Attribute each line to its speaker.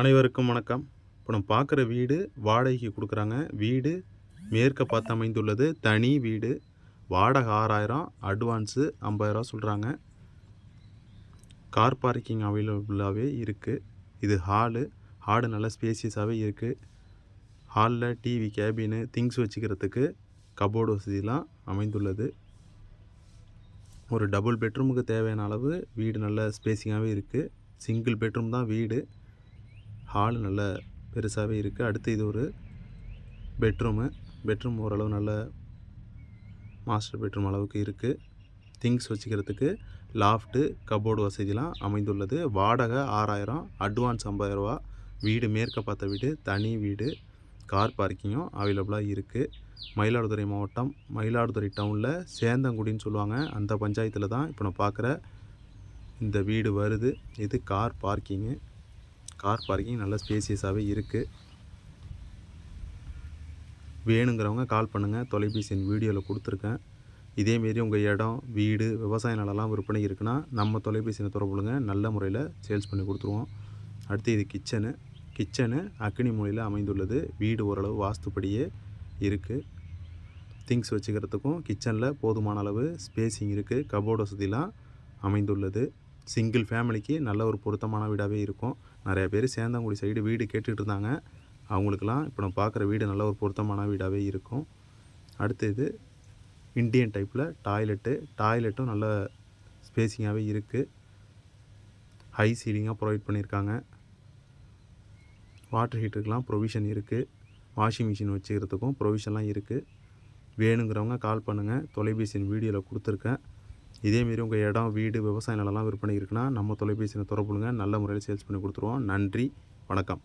Speaker 1: அனைவருக்கும் வணக்கம். இப்போ நம்ம பார்க்குற வீடு வாடகைக்கு கொடுக்குறாங்க. வீடு மேற்க பார்த்து அமைந்துள்ளது. தனி வீடு. வாடகை ஆறாயிரம் அட்வான்ஸு ஐம்பதாயிரம் சொல்கிறாங்க கார் பார்க்கிங் அவைலபிளாகவே இருக்குது இது ஹாலு ஹாலு நல்லா ஸ்பேசியஸாகவே இருக்குது ஹாலில் டிவி கேபினு திங்ஸ் வச்சுக்கிறதுக்கு கபோர்டு வசதிலாம் அமைந்துள்ளது. ஒரு டபுள் பெட்ரூமுக்கு தேவையான அளவு வீடு நல்ல ஸ்பேஸிங்காகவே இருக்குது சிங்கிள் பெட்ரூம் தான் வீடு. ஹால் நல்ல பெருசாகவே இருக்குது அடுத்து இது ஒரு பெட்ரூமு பெட்ரூம் ஓரளவு நல்ல மாஸ்டர் பெட்ரூம் அளவுக்கு இருக்குது திங்ஸ் வச்சுக்கிறதுக்கு லாஃப்ட்டு கபோர்டு வசதிலாம் அமைந்துள்ளது. வாடகை ஆறாயிரம் அட்வான்ஸ் ஐம்பதாயிரரூவா வீடு மேற்க பார்த்த வீடு தனி வீடு கார் பார்க்கிங்கும் அவைலபிளாக இருக்குது மயிலாடுதுறை மாவட்டம் மயிலாடுதுறை டவுனில் சேந்தங்குடின்னு சொல்லுவாங்க. அந்த பஞ்சாயத்தில் தான் இப்போ நான் பார்க்குற இந்த வீடு வருது. இது கார் பார்க்கிங்கு கார் பார்க்கிங் நல்ல ஸ்பேசியஸாகவே இருக்குது வேணுங்கிறவங்க கால் பண்ணுங்கள் தொலைபேசி வீடியோவில் கொடுத்துருக்கேன். இதேமாரி உங்கள் இடம் வீடு விவசாய நிலம்லாம் விற்பனை இருக்குன்னா நம்ம தொலைபேசியை தொடர்புலுங்க நல்ல முறையில் சேல்ஸ் பண்ணி கொடுத்துருவோம். அடுத்து இது கிச்சனு கிச்சனு அக்னி மூலையில் அமைந்துள்ளது. வீடு ஓரளவு வாஸ்துப்படியே இருக்குது திங்ஸ் வச்சுக்கிறதுக்கும் கிச்சனில் போதுமான அளவு ஸ்பேஸிங் இருக்குது கபோர்டு வசதிலாம் அமைந்துள்ளது. சிங்கிள் ஃபேமிலிக்கு நல்ல ஒரு பொருத்தமான வீடாகவே இருக்கும். நிறைய பேர் சேந்தங்குடி சைடு வீடு கேட்டுட்டு இருந்தாங்க அவங்களுக்கெல்லாம் இப்போ நம்ம பார்க்குற வீடு நல்ல ஒரு பொருத்தமான வீடாகவே இருக்கும். அடுத்து இது இந்தியன் டைப்பில் டாய்லெட்டு. டாய்லெட்டும் நல்ல ஸ்பேசிங்காகவே இருக்குது ஹை சீலிங்காக ப்ரொவைட் பண்ணியிருக்காங்க வாட்டர் ஹீட்டருக்கெலாம் ப்ரொவிஷன் இருக்குது வாஷிங் மிஷின் வச்சுக்கிறதுக்கும் ப்ரொவிஷன்லாம் இருக்குது வேணுங்கிறவங்க கால் பண்ணுங்கள் தொலைபேசியின் வீடியோவில் கொடுத்துருக்கேன். இதேமாரி உங்கள் இடம் வீடு விவசாய நிலம்லாம் விற்பனை இருக்குன்னா நம்ம தொலைபேசியில் தொடர்புங்க நல்ல முறையில் சேல்ஸ் பண்ணி கொடுத்துருவோம். நன்றி. வணக்கம்.